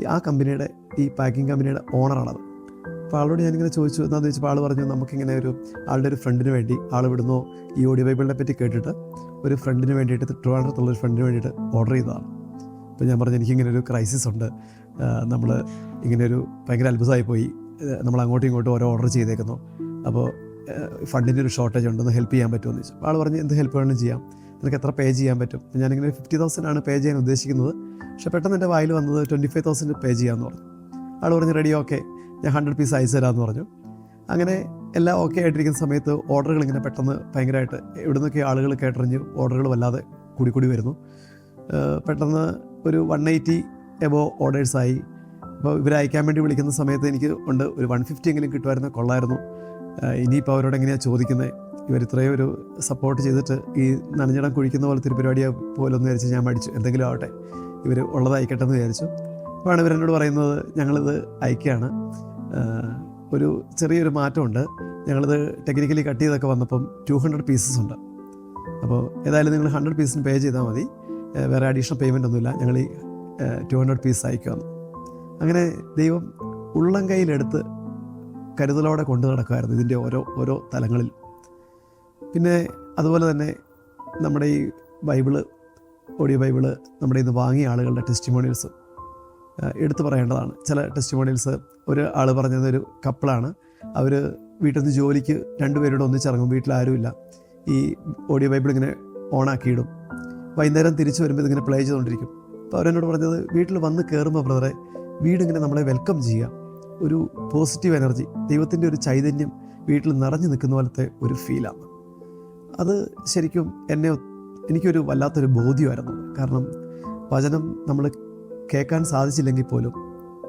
ആ കമ്പനിയുടെ ഈ പാക്കിംഗ് കമ്പനിയുടെ ഓണറാണത് അപ്പോൾ ആളോട് ഞാനിങ്ങനെ ചോദിച്ചു എന്താണെന്ന് ചോദിച്ചപ്പോൾ ആൾ പറഞ്ഞു നമുക്കിങ്ങനെ ഒരു ആളുടെ ഒരു ഫ്രണ്ടിന് വേണ്ടി ആൾ ഇവിടുന്നോ ഈ ഓഡിയോ ബൈബിളിനെ പറ്റി കേട്ടിട്ട് ഒരു ഫ്രണ്ടിന് വേണ്ടിയിട്ട് ട്രിവാൻഡ്രത്തുള്ള ഒരു ഫ്രണ്ടിന് വേണ്ടിയിട്ട് ഓർഡർ ചെയ്തതാണ്. അപ്പോൾ ഞാൻ പറഞ്ഞു എനിക്കിങ്ങനെ ഒരു ക്രൈസിസ് ഉണ്ട്. നമ്മൾ ഇങ്ങനെ ഒരു ഭയങ്കര അത്ഭുതമായി പോയി. നമ്മൾ അങ്ങോട്ടും ഇങ്ങോട്ടും ഓരോ ഓർഡർ ചെയ്തേക്കുന്നു. അപ്പോൾ ഫണ്ടിന്റെ ഒരു ഷോർട്ടേജ് ഉണ്ടെന്ന് ഹെൽപ്പ് ചെയ്യാൻ പറ്റുമോ എന്ന് ചോദിച്ചു. അപ്പോൾ ആൾ പറഞ്ഞു എന്ത് ഹെൽപ്പ് വേണമെങ്കിലും ചെയ്യാം. നിനക്ക് എത്ര പേ ചെയ്യാൻ പറ്റും? ഞാനിങ്ങനെ ഫിഫ്റ്റി തൗസൻഡ് ആണ് പേ ചെയ്യാൻ ഉദ്ദേശിക്കുന്നത്. പക്ഷേ പെട്ടെന്ന് എന്റെ വായിൽ വന്നത് ട്വന്റി ഫൈവ് തൗസൻഡ് പേ ചെയ്യാമെന്ന് പറഞ്ഞു. ആൾ പറഞ്ഞു റെഡി ഓക്കെ ഞാൻ ഹൺഡ്രഡ് പീസ് അയച്ചു തരാമെന്ന് പറഞ്ഞു. അങ്ങനെ എല്ലാം ഓക്കെ ആയിട്ടിരിക്കുന്ന സമയത്ത് ഓർഡറുകൾ ഇങ്ങനെ പെട്ടെന്ന് ഭയങ്കരമായിട്ട് എവിടെ നിന്നൊക്കെ ആളുകൾ കേട്ടറിഞ്ഞ് ഓർഡറുകൾ വല്ലാതെ കൂടി കൂടി വരുന്നു. പെട്ടെന്ന് ഒരു വൺ എയ്റ്റി എബോ ഓർഡേഴ്സായി അപ്പോൾ ഇവരെ അയക്കാൻ വേണ്ടി വിളിക്കുന്ന സമയത്ത് എനിക്ക് ഉണ്ട് ഒരു വൺ ഫിഫ്റ്റി എങ്കിലും കിട്ടുമായിരുന്നു. കൊള്ളായിരുന്നു. ഇനിയിപ്പോൾ അവരോട് എങ്ങനെയാണ് ചോദിക്കുന്നത് ഇവർ ഇത്രയും ഒരു സപ്പോർട്ട് ചെയ്തിട്ട് ഈ നനഞ്ഞടം കുഴിക്കുന്ന പോലത്തെ ഒരു പരിപാടിയാണ് പോലൊന്ന് വിചാരിച്ച് ഞാൻ മടിച്ചു. എന്തെങ്കിലും ആവട്ടെ. ഇവർ ഉള്ളതായിക്കട്ടെ എന്ന് വിചാരിച്ചു. അപ്പോഴാണ് ഇവരെന്നോട് പറയുന്നത് ഞങ്ങളിത് അയക്കുകയാണ്. ഒരു ചെറിയൊരു മാറ്റമുണ്ട്. ഞങ്ങളിത് ടെക്നിക്കലി കട്ട് ചെയ്തൊക്കെ വന്നപ്പം ടു ഹൺഡ്രഡ് പീസസ് ഉണ്ട്. അപ്പോൾ ഏതായാലും നിങ്ങൾ ഹൺഡ്രഡ് പീസിന് പേ ചെയ്താൽ മതി. വേറെ അഡീഷണൽ പേയ്മെന്റ് ഒന്നുമില്ല. ഞങ്ങൾ ഈ ടു ഹൺഡ്രഡ് പീസ് അയക്കുമെന്ന് അങ്ങനെ ദൈവം ഉള്ളം കയ്യിലെടുത്ത് കരുതലോടെ കൊണ്ടു നടക്കുമായിരുന്നു ഇതിന്റെ ഓരോ ഓരോ തലങ്ങളിൽ. പിന്നെ അതുപോലെ തന്നെ നമ്മുടെ ഈ ബൈബിൾ ഓഡിയോ ബൈബിൾ നമ്മുടെ ഇന്ന് വാങ്ങിയ ആളുകളുടെ ടെസ്റ്റിമോണിയൽസ് എടുത്തു പറയേണ്ടതാണ്. ചില ടെസ്റ്റിമോണിയൽസ് ഒരു ആൾ പറഞ്ഞത് ഒരു കപ്പിളാണ് അവർ വീട്ടിൽ നിന്ന് ജോലിക്ക് രണ്ടുപേരോട് ഒന്നിച്ചിറങ്ങും വീട്ടിലാരുമില്ല ഈ ഓഡിയോ ബൈബിൾ ഇങ്ങനെ ഓണാക്കിയിടും വൈകുന്നേരം തിരിച്ചു വരുമ്പോൾ ഇതിങ്ങനെ പ്ലേ ചെയ്തുകൊണ്ടിരിക്കും. അപ്പോൾ അവരെന്നോട് പറഞ്ഞത് വീട്ടിൽ വന്ന് കയറുമ്പോൾ ബ്രദറെ വീടിങ്ങനെ നമ്മളെ വെൽക്കം ചെയ്യുക. ഒരു പോസിറ്റീവ് എനർജി ദൈവത്തിന്റെ ഒരു ചൈതന്യം വീട്ടിൽ നിറഞ്ഞു നിൽക്കുന്ന പോലത്തെ ഒരു ഫീലാണ് അത് ശരിക്കും എന്നെ എനിക്കൊരു വല്ലാത്തൊരു ബോധ്യമായിരുന്നു. കാരണം വചനം നമ്മൾ കേൾക്കാൻ സാധിച്ചില്ലെങ്കിൽ പോലും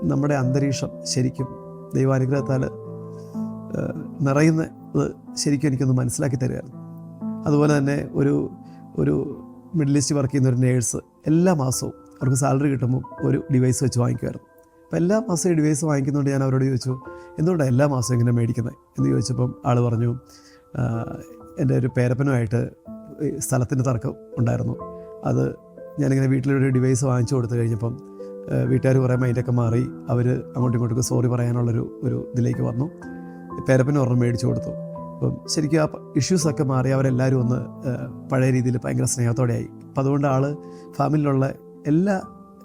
നമ്മുടെ അന്തരീക്ഷം ശരിക്കും ദൈവാനുഗ്രഹത്താൽ നിറയുന്നത് ശരിക്കും എനിക്കൊന്ന് മനസ്സിലാക്കി തരുമായിരുന്നു അതുപോലെ തന്നെ ഒരു ഒരു മിഡിൽ ഈസ്റ്റ് വർക്ക് ചെയ്യുന്ന ഒരു നേഴ്സ് എല്ലാ മാസവും അവർക്ക് സാലറി കിട്ടുമ്പോൾ ഒരു ഡിവൈസ് വെച്ച് വാങ്ങിക്കുമായിരുന്നു. അപ്പോൾ എല്ലാ മാസവും ഡിവൈസ് വാങ്ങിക്കുന്നതുകൊണ്ട് ഞാൻ അവരോട് ചോദിച്ചു എന്തുകൊണ്ടാണ് എല്ലാ മാസവും ഇങ്ങനെ മേടിക്കുന്നത് എന്ന് ചോദിച്ചപ്പം ആൾ പറഞ്ഞു "ആഹ്, എന്റെ ഒരു പേരപ്പനുമായിട്ട് സ്ഥലത്തിന്റെ തർക്കം ഉണ്ടായിരുന്നു. അത് ഞാനിങ്ങനെ വീട്ടിലൊരു ഡിവൈസ് വാങ്ങിച്ചു കൊടുത്തു കഴിഞ്ഞപ്പം വീട്ടുകാർ കുറേ മൈൻഡൊക്കെ മാറി അവർ അങ്ങോട്ടും ഇങ്ങോട്ടും സോറി പറയാനുള്ളൊരു ഒരു ഇതിലേക്ക് വന്നു. പേരപ്പന് ഒരെണ്ണം മേടിച്ചു കൊടുത്തു. അപ്പം ശരിക്കും ആ ഇഷ്യൂസൊക്കെ മാറി അവരെല്ലാവരും ഒന്ന് പഴയ രീതിയിൽ ഭയങ്കര സ്നേഹത്തോടെയായി. അപ്പം അതുകൊണ്ട് ആൾ ഫാമിലിയിലുള്ള എല്ലാ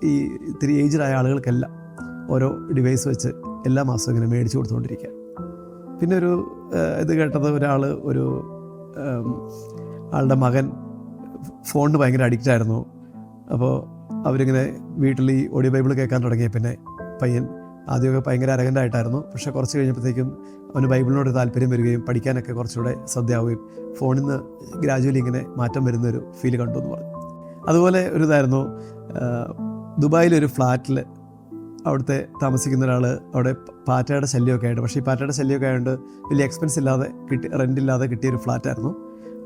ഈ ഇത്തിരി ഏജ്ഡായ ആളുകൾക്കെല്ലാം ഓരോ ഡിവൈസ് വെച്ച് എല്ലാ മാസവും ഇങ്ങനെ മേടിച്ചു കൊടുത്തുകൊണ്ടിരിക്കുക. പിന്നെ ഒരു ഇത് കേട്ടത് ഒരാൾ ഒരു ആളുടെ മകൻ ഫോണിന് ഭയങ്കര അഡിക്റ്റ് ആയിരുന്നു. അപ്പോൾ അവരിങ്ങനെ വീട്ടിൽ ഈ ഓഡിയോ ബൈബിൾ കേൾക്കാൻ തുടങ്ങിയ പിന്നെ പയ്യൻ ആദ്യമൊക്കെ ഭയങ്കര അരകന്റായിട്ടായിരുന്നു പക്ഷെ കുറച്ച് കഴിഞ്ഞപ്പോഴത്തേക്കും അവന് ബൈബിളിനോട് താല്പര്യം വരികയും പഠിക്കാനൊക്കെ കുറച്ചുകൂടെ ശ്രദ്ധയാവുകയും ഫോണിൽ നിന്ന് ഗ്രാജുവലി ഇങ്ങനെ മാറ്റം വരുന്നൊരു ഫീൽ കണ്ടു എന്ന് പറഞ്ഞു. അതുപോലെ ഒരു ഇതായിരുന്നു ദുബായിലൊരു ഫ്ലാറ്റിൽ അവിടുത്തെ താമസിക്കുന്ന ഒരാൾ അവിടെ പാറ്റയുടെ ശല്യമൊക്കെ ആയിട്ട്. പക്ഷേ ഈ പാറ്റയുടെ ശല്യമൊക്കെ ആയതുകൊണ്ട് വലിയ എക്സ്പെൻസ് ഇല്ലാതെ കിട്ടി റെന്റ് ഇല്ലാതെ കിട്ടിയൊരു ഫ്ലാറ്റായിരുന്നു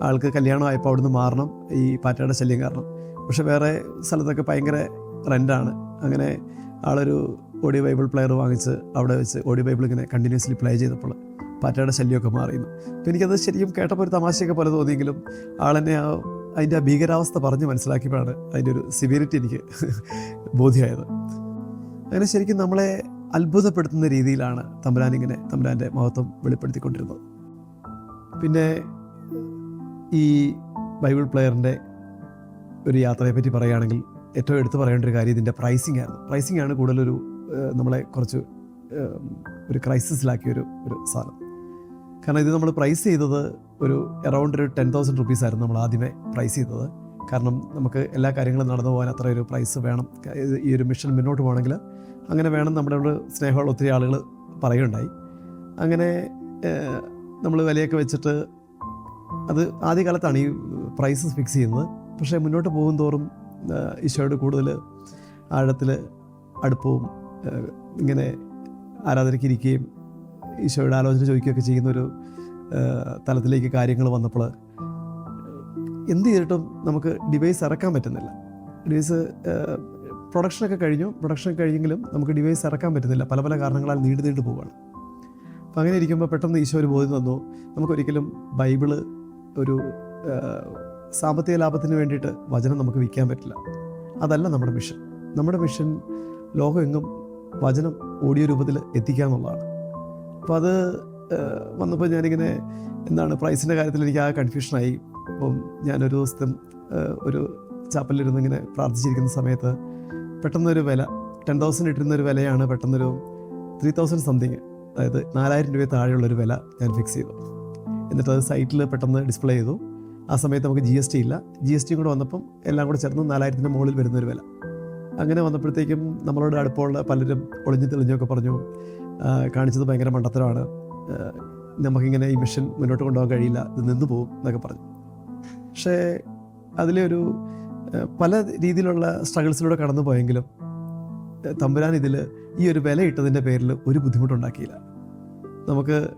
ആൾക്ക് കല്യാണം ആയപ്പോൾ അവിടുന്ന് മാറണം ഈ പാറ്റയുടെ ശല്യം കാരണം. പക്ഷെ വേറെ സ്ഥലത്തൊക്കെ ഭയങ്കര റെന്റാണ് അങ്ങനെ ആളൊരു ഓഡിയോ ബൈബിൾ പ്ലെയർ വാങ്ങിച്ച് അവിടെ വെച്ച് ഓഡിയോ ബൈബിൾ ഇങ്ങനെ കണ്ടിന്യൂസ്ലി പ്ലേ ചെയ്തപ്പോൾ പാറ്റയുടെ ശല്യമൊക്കെ മാറിയിരുന്നു. അപ്പോൾ എനിക്കത് ശരിക്കും കേട്ടപ്പോൾ ഒരു തമാശയൊക്കെ പോലെ തോന്നിയെങ്കിലും ആളെന്നെ ആ അതിന്റെ ആ ഭീകരാവസ്ഥ പറഞ്ഞ് മനസ്സിലാക്കിയപ്പോഴാണ് അതിന്റെ ഒരു സിവിയറിറ്റി എനിക്ക് ബോധ്യമായത്. അങ്ങനെ ശരിക്കും നമ്മളെ അത്ഭുതപ്പെടുത്തുന്ന രീതിയിലാണ് തമ്പുരാൻ ഇങ്ങനെ തമ്പുരാന്റെ മഹത്വം വെളിപ്പെടുത്തിക്കൊണ്ടിരുന്നത്. പിന്നെ ഈ ബൈബിൾ പ്ലെയറിന്റെ ഒരു യാത്രയെ പറ്റി പറയുകയാണെങ്കിൽ ഏറ്റവും എടുത്തു പറയേണ്ട ഒരു കാര്യം ഇതിന്റെ പ്രൈസിംഗ് ആയിരുന്നു. പ്രൈസിംഗ് ആണ് കൂടുതലൊരു നമ്മളെ കുറച്ച് ഒരു ക്രൈസിസിലാക്കിയ ഒരു ഒരു സാധനം. കാരണം ഇത് നമ്മൾ പ്രൈസ് ചെയ്തത് ഒരു അറൗണ്ട് ഒരു ടെൻ തൗസൻഡ് റുപ്പീസ് ആയിരുന്നു നമ്മൾ ആദ്യമേ പ്രൈസ് ചെയ്തത്. കാരണം നമുക്ക് എല്ലാ കാര്യങ്ങളും നടന്നു പോകാൻ അത്ര ഒരു പ്രൈസ് വേണം. ഈ ഒരു മിഷൻ മുന്നോട്ട് പോകണമെങ്കിൽ അങ്ങനെ വേണം നമ്മുടെ ഇവിടെ സ്നേഹമുള്ള ഒത്തിരി ആളുകൾ പറയുകയുണ്ടായി. അങ്ങനെ നമ്മൾ വിലയൊക്കെ വെച്ചിട്ട് അത് ആദ്യകാലത്താണ് ഈ പ്രൈസ് ഫിക്സ് ചെയ്യുന്നത്. പക്ഷേ മുന്നോട്ട് പോകും തോറും ഈശോയോട് കൂടുതൽ ആഴത്തിൽ അടുപ്പവും ഇങ്ങനെ ആരാധനയ്ക്കിരിക്കുകയും ഈശോയുടെ ആലോചന ചോദിക്കുകയൊക്കെ ചെയ്യുന്നൊരു തലത്തിലേക്ക് കാര്യങ്ങൾ വന്നപ്പോൾ എന്ത് ചെയ്തിട്ടും നമുക്ക് ഡിവൈസ് ഇറക്കാൻ പറ്റുന്നില്ല. ഡിവൈസ് പ്രൊഡക്ഷനൊക്കെ കഴിഞ്ഞു. പ്രൊഡക്ഷൻ കഴിഞ്ഞെങ്കിലും നമുക്ക് ഡിവൈസ് ഇറക്കാൻ പറ്റുന്നില്ല. പല പല കാരണങ്ങളാൽ നീണ്ടു നീണ്ടു പോവുകയാണ് അപ്പം അങ്ങനെ ഇരിക്കുമ്പോൾ പെട്ടെന്ന് ഈശോ ഒരു ബോധ്യം തന്നു. നമുക്കൊരിക്കലും ബൈബിൾ ഒരു സാമ്പത്തിക ലാഭത്തിന് വേണ്ടിയിട്ട് വചനം നമുക്ക് വിൽക്കാൻ പറ്റില്ല. അതല്ല നമ്മുടെ മിഷൻ. നമ്മുടെ മിഷൻ ലോകമെങ്ങും വചനം ഓഡിയോ രൂപത്തിൽ എത്തിക്കുക എന്നുള്ളതാണ്. അപ്പോൾ അത് വന്നപ്പോൾ ഞാനിങ്ങനെ എന്താണ് പ്രൈസിന്റെ കാര്യത്തിൽ എനിക്ക് ആ കൺഫ്യൂഷനായി. അപ്പം ഞാനൊരു ദിവസത്തെ ഒരു ചാപ്പലിരുന്ന് ഇങ്ങനെ പ്രാർത്ഥിച്ചിരിക്കുന്ന സമയത്ത് പെട്ടെന്നൊരു വില ടെൻ തൗസൻഡ് ഇട്ടിരുന്ന ഒരു വിലയാണ് പെട്ടെന്നൊരു ത്രീ തൗസൻഡ് സംതിങ് അതായത് നാലായിരം രൂപ താഴെയുള്ളൊരു വില ഞാൻ ഫിക്സ് ചെയ്തു. എന്നിട്ട് അത് സൈറ്റിൽ പെട്ടെന്ന് ഡിസ്പ്ലേ ചെയ്തു. ആ സമയത്ത് നമുക്ക് ജി എസ് ടി ഇല്ല. ജി എസ് ടിയും കൂടെ വന്നപ്പം എല്ലാം കൂടെ ചേർന്ന് നാലായിരത്തിന്റെ മുകളിൽ വരുന്നൊരു വില. അങ്ങനെ വന്നപ്പോഴത്തേക്കും നമ്മളോട് അടുപ്പമുള്ള പലരും ഒളിഞ്ഞു തെളിഞ്ഞൊക്കെ പറഞ്ഞു "ആ, കാണിച്ചത് ഭയങ്കര മണ്ടത്തരമാണ്. നമുക്കിങ്ങനെ ഈ മിഷൻ മുന്നോട്ട് കൊണ്ടുപോകാൻ കഴിയില്ല. ഇത് നിന്ന് പോകും എന്നൊക്കെ പറഞ്ഞു. പക്ഷേ അതിലെ ഒരു പല രീതിയിലുള്ള സ്ട്രഗിൾസിലൂടെ കടന്നു പോയെങ്കിലും തമ്പുരാൻ ഇതിൽ ഈ ഒരു വില ഇട്ടതിന്റെ പേരിൽ ഒരു ബുദ്ധിമുട്ടുണ്ടാക്കിയില്ല. നമുക്ക്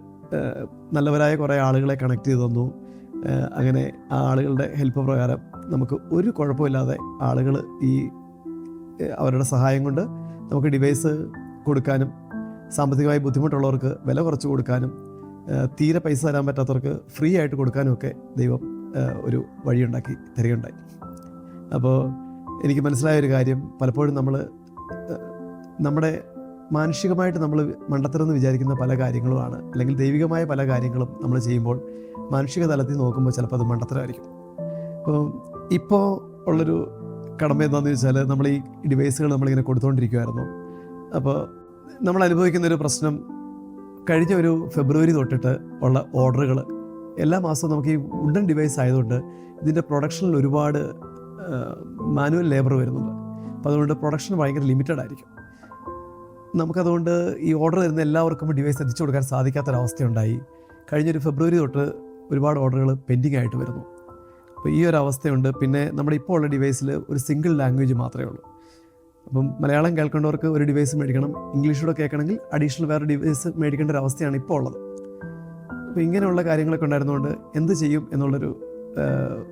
നല്ലവരായ കുറേ ആളുകളെ കണക്ട് ചെയ്തു തന്നു. അങ്ങനെ ആ ആളുകളുടെ ഹെൽപ്പ് പ്രകാരം നമുക്ക് ഒരു കുഴപ്പമില്ലാതെ ആളുകൾ ഈ അവരുടെ സഹായം കൊണ്ട് നമുക്ക് ഡിവൈസ് കൊടുക്കാനും സാമ്പത്തികമായി ബുദ്ധിമുട്ടുള്ളവർക്ക് വില കുറച്ച് കൊടുക്കാനും തീരെ പൈസ തരാൻ പറ്റാത്തവർക്ക് ഫ്രീ ആയിട്ട് കൊടുക്കാനും ഒക്കെ ദൈവം ഒരു വഴിയുണ്ടാക്കി തരികയുണ്ടായി. അപ്പോൾ എനിക്ക് മനസ്സിലായ ഒരു കാര്യം. പലപ്പോഴും നമ്മൾ നമ്മുടെ മാനുഷികമായിട്ട് നമ്മൾ മണ്ടത്തരെന്ന് വിചാരിക്കുന്ന പല കാര്യങ്ങളുമാണ്. അല്ലെങ്കിൽ ദൈവികമായ പല കാര്യങ്ങളും നമ്മൾ ചെയ്യുമ്പോൾ മാനുഷിക തലത്തിൽ നോക്കുമ്പോൾ ചിലപ്പോൾ അത് മണ്ടത്തരമായിരിക്കും. അപ്പോൾ ഇപ്പോൾ ഉള്ളൊരു കടമ എന്താണെന്ന് വെച്ചാൽ നമ്മൾ ഈ ഡിവൈസുകൾ നമ്മളിങ്ങനെ കൊടുത്തുകൊണ്ടിരിക്കുമായിരുന്നു അപ്പോൾ നമ്മൾ അനുഭവിക്കുന്ന ഒരു പ്രശ്നം കഴിഞ്ഞ ഒരു ഫെബ്രുവരി തൊട്ടിട്ട് ഉള്ള ഓർഡറുകൾ എല്ലാ മാസവും നമുക്ക് ഈ വുഡൻ ഡിവൈസ് ആയതുകൊണ്ട് ഇതിന്റെ പ്രൊഡക്ഷനിൽ ഒരുപാട് മാനുവൽ ലേബർ വരുന്നുണ്ട്. അപ്പോൾ അതുകൊണ്ട് പ്രൊഡക്ഷൻ ഭയങ്കര ലിമിറ്റഡ് ആയിരിക്കും. നമുക്കതുകൊണ്ട് ഈ ഓർഡർ വരുന്ന എല്ലാവർക്കും ഡിവൈസ് എത്തിച്ചു കൊടുക്കാൻ സാധിക്കാത്തൊരവസ്ഥയുണ്ടായി. കഴിഞ്ഞൊരു ഫെബ്രുവരി തൊട്ട് ഒരുപാട് ഓർഡറുകൾ പെൻഡിങ് ആയിട്ട് വരുന്നു. അപ്പോൾ ഈ ഒരു അവസ്ഥയുണ്ട്. പിന്നെ നമ്മുടെ ഇപ്പോൾ ഉള്ള ഡിവൈസിൽ ഒരു സിംഗിൾ ലാംഗ്വേജ് മാത്രമേ ഉള്ളൂ. അപ്പം മലയാളം കേൾക്കേണ്ടവർക്ക് ഒരു ഡിവൈസ് മേടിക്കണം ഇംഗ്ലീഷൂടെ കേൾക്കണമെങ്കിൽ അഡീഷണൽ വേറെ ഡിവൈസ് മേടിക്കേണ്ട ഒരു അവസ്ഥയാണ് ഇപ്പോൾ ഉള്ളത്. അപ്പോൾ ഇങ്ങനെയുള്ള കാര്യങ്ങളൊക്കെ ഉണ്ടായിരുന്നുകൊണ്ട് എന്ത് ചെയ്യും എന്നുള്ളൊരു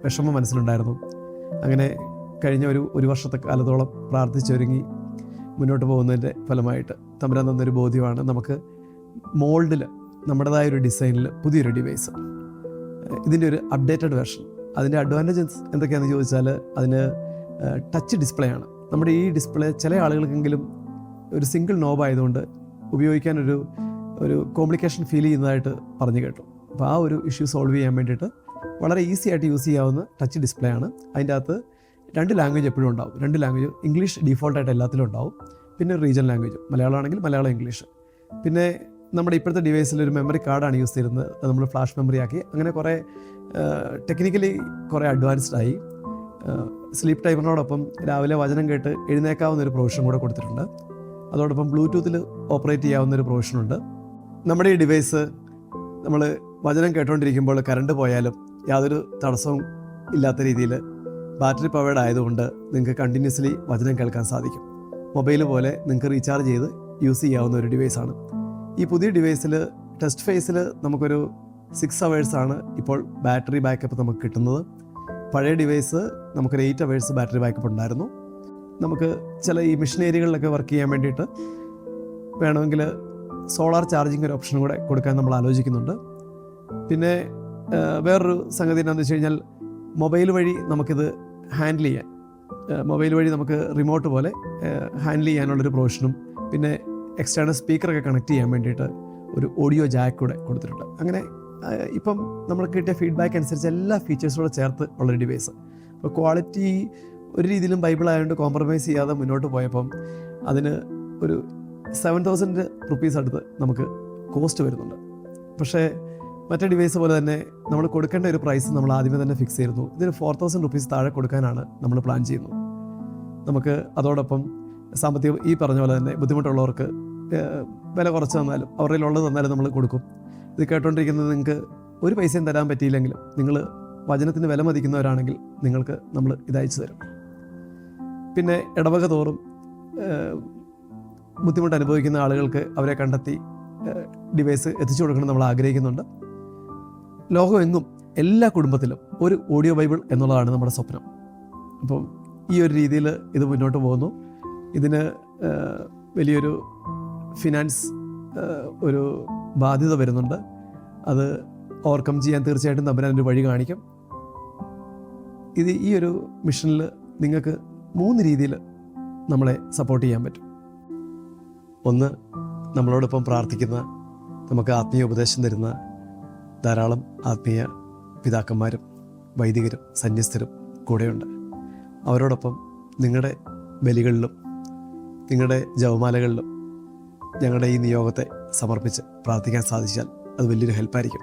വിഷമം മനസ്സിലുണ്ടായിരുന്നു. അങ്ങനെ കഴിഞ്ഞ ഒരു ഒരു വർഷത്തെ കാലത്തോളം പ്രാർത്ഥിച്ചൊരുങ്ങി മുന്നോട്ട് പോകുന്നതിന്റെ ഫലമായിട്ട് തമ്പുരാൻ തന്നൊരു ബോധ്യമാണ്. നമുക്ക് മോൾഡിൽ നമ്മുടേതായ ഒരു ഡിസൈനിൽ പുതിയൊരു ഡിവൈസ്. ഇതിന്റെ ഒരു അപ്ഡേറ്റഡ് വെർഷൻ. അതിന്റെ അഡ്വാന്റേജസ് എന്തൊക്കെയാണെന്ന് ചോദിച്ചാൽ അതിന് ടച്ച് ഡിസ്പ്ലേ ആണ്. നമ്മുടെ ഈ ഡിസ്പ്ലേ ചില ആളുകൾക്കെങ്കിലും ഒരു സിംഗിൾ നോബ് ആയതുകൊണ്ട് ഉപയോഗിക്കാൻ ഒരു ഒരു കോംപ്ലിക്കേഷൻ ഫീൽ ചെയ്യുന്നതായിട്ട് പറഞ്ഞു കേട്ടു. അപ്പോൾ ആ ഒരു ഇഷ്യൂ സോൾവ് ചെയ്യാൻ വേണ്ടിയിട്ട് വളരെ ഈസി ആയിട്ട് യൂസ് ചെയ്യാവുന്ന ടച്ച് ഡിസ്പ്ലേ ആണ്. അതിന്റെ അകത്ത് രണ്ട് ലാംഗ്വേജ് എപ്പോഴും ഉണ്ടാവും. രണ്ട് ലാംഗ്വേജ് ഇംഗ്ലീഷ് ഡീഫോൾട്ടായിട്ട് എല്ലാത്തിലും ഉണ്ടാവും. പിന്നെ റീജിയൻ ലാംഗ്വേജ് മലയാളം ആണെങ്കിൽ മലയാളം ഇംഗ്ലീഷ് പിന്നെ നമ്മുടെ ഇപ്പോഴത്തെ ഡിവൈസിൽ ഒരു മെമ്മറി കാർഡാണ് യൂസ് ചെയ്യുന്നത്. നമ്മൾ ഫ്ലാഷ് മെമ്മറി ആക്കി. അങ്ങനെ കുറേ ടെക്നിക്കലി കുറേ അഡ്വാൻസ്ഡ് ആയി. സ്ലീപ്പ് ടൈമറിനോടൊപ്പം രാവിലെ വചനം കേട്ട് എഴുന്നേക്കാവുന്ന ഒരു പ്രൊവിഷൻ കൂടെ കൊടുത്തിട്ടുണ്ട്. അതോടൊപ്പം ബ്ലൂടൂത്തിൽ ഓപ്പറേറ്റ് ചെയ്യാവുന്ന ഒരു പ്രൊവിഷനുണ്ട് നമ്മുടെ ഈ ഡിവൈസ് നമ്മൾ വചനം കേട്ടുകൊണ്ടിരിക്കുമ്പോൾ കറണ്ട് പോയാലും യാതൊരു തടസ്സവും ഇല്ലാത്ത രീതിയിൽ ബാറ്ററി പവേഡ് ആയതുകൊണ്ട് നിങ്ങൾക്ക് കണ്ടിന്യൂസ്ലി വചനം കേൾക്കാൻ സാധിക്കും. മൊബൈൽ പോലെ നിങ്ങൾക്ക് റീചാർജ് ചെയ്ത് യൂസ് ചെയ്യാവുന്ന ഒരു ഡിവൈസാണ് ഈ പുതിയ ഡിവൈസിൽ ടെസ്റ്റ് ഫേസിൽ നമുക്കൊരു സിക്സ് അവേഴ്സാണ് ഇപ്പോൾ ബാറ്ററി ബാക്കപ്പ് നമുക്ക് കിട്ടുന്നത്. പഴയ ഡിവൈസ് നമുക്കൊരു എയ്റ്റ് അവേഴ്സ് ബാറ്ററി ബാക്കപ്പ് ഉണ്ടായിരുന്നു. നമുക്ക് ചില ഈ മിഷൻ ഏരിയകളിലൊക്കെ വർക്ക് ചെയ്യാൻ വേണ്ടിയിട്ട് വേണമെങ്കിൽ സോളാർ ചാർജിങ് ഒരു ഓപ്ഷനും കൂടെ കൊടുക്കാൻ നമ്മൾ ആലോചിക്കുന്നുണ്ട്. പിന്നെ വേറൊരു സംഗതി എന്താണെന്ന് വെച്ച് കഴിഞ്ഞാൽ മൊബൈൽ വഴി നമുക്കിത് ഹാൻഡിൽ ചെയ്യാൻ മൊബൈൽ വഴി നമുക്ക് റിമോട്ട് പോലെ ഹാൻഡിൽ ചെയ്യാനുള്ളൊരു പ്രൊവിഷനും പിന്നെ എക്സ്റ്റേണൽ സ്പീക്കറൊക്കെ കണക്ട് ചെയ്യാൻ വേണ്ടിയിട്ട് ഒരു ഓഡിയോ ജാക്ക് കൂടെ കൊടുത്തിട്ടുണ്ട്. അങ്ങനെ ഇപ്പം നമ്മൾ കിട്ടിയ ഫീഡ്ബാക്ക് അനുസരിച്ച് എല്ലാ ഫീച്ചേഴ്സൂടെ ചേർത്ത് ഉള്ളൊരു ഡിവൈസ്. അപ്പോൾ ക്വാളിറ്റി ഒരു രീതിയിലും ബൈബിൾ ആയതുകൊണ്ട് കോംപ്രമൈസ് ചെയ്യാതെ മുന്നോട്ട് പോയപ്പം അതിന് ഒരു സെവൻ തൗസൻഡ് റുപ്പീസ് അടുത്ത് നമുക്ക് കോസ്റ്റ് വരുന്നുണ്ട്. പക്ഷേ മറ്റേ ഡിവൈസ് പോലെ തന്നെ നമ്മൾ കൊടുക്കേണ്ട ഒരു പ്രൈസ് നമ്മൾ ആദ്യമേ തന്നെ ഫിക്സ് ചെയ്തിരുന്നു. ഇതിന് ഫോർ തൗസൻഡ് റുപ്പീസ് താഴെ കൊടുക്കാനാണ് നമ്മൾ പ്ലാൻ ചെയ്യുന്നത്. നമുക്ക് അതോടൊപ്പം സാമ്പത്തിക ഈ പറഞ്ഞ പോലെ തന്നെ ബുദ്ധിമുട്ടുള്ളവർക്ക് വില കുറച്ച് തന്നാലും അവരുടെ ഉള്ളത് തന്നാലും നമ്മൾ കൊടുക്കും. ഇത് കേട്ടോണ്ടിരിക്കുന്നത് നിങ്ങൾക്ക് ഒരു പൈസയും തരാൻ പറ്റിയില്ലെങ്കിലും നിങ്ങൾ വചനത്തിന് വില മതിക്കുന്നവരാണെങ്കിൽ നിങ്ങൾക്ക് നമ്മൾ ഇത് അയച്ചു തരും. പിന്നെ ഇടവക തോറും ബുദ്ധിമുട്ട് അനുഭവിക്കുന്ന ആളുകൾക്ക് അവരെ കണ്ടെത്തി ഡിവൈസ് എത്തിച്ചു കൊടുക്കണം നമ്മൾ ആഗ്രഹിക്കുന്നുണ്ട്. ലോകമെങ്ങും എല്ലാ കുടുംബത്തിലും ഒരു ഓഡിയോ ബൈബിൾ എന്നുള്ളതാണ് നമ്മുടെ സ്വപ്നം. അപ്പം ഈ ഒരു രീതിയിൽ ഇത് മുന്നോട്ട് പോകുന്നു. ഇതിന് വലിയൊരു ഫിനാൻസ് ഒരു ബാധ്യത വരുന്നുണ്ട്. അത് ഓവർകം ചെയ്യാൻ തീർച്ചയായിട്ടും തമ്പുരാൻ ഒരു വഴി കാണിക്കും. ഇത് ഈ ഒരു മിഷനിൽ നിങ്ങൾക്ക് മൂന്ന് രീതിയിൽ നമ്മളെ സപ്പോർട്ട് ചെയ്യാൻ പറ്റും. ഒന്ന് നമ്മളോടൊപ്പം പ്രാർത്ഥിക്കുന്ന നമുക്ക് ആത്മീയ ഉപദേശം തരുന്ന ധാരാളം ആത്മീയ പിതാക്കന്മാരും വൈദികരും സന്യസ്തരും കൂടെയുണ്ട്. അവരോടൊപ്പം നിങ്ങളുടെ ബലികളിലും നിങ്ങളുടെ ജവമാലകളിലും ഞങ്ങളുടെ ഈ നിയോഗത്തെ സമർപ്പിച്ച് പ്രാർത്ഥിക്കാൻ സാധിച്ചാൽ അത് വലിയൊരു ഹെൽപ്പായിരിക്കും.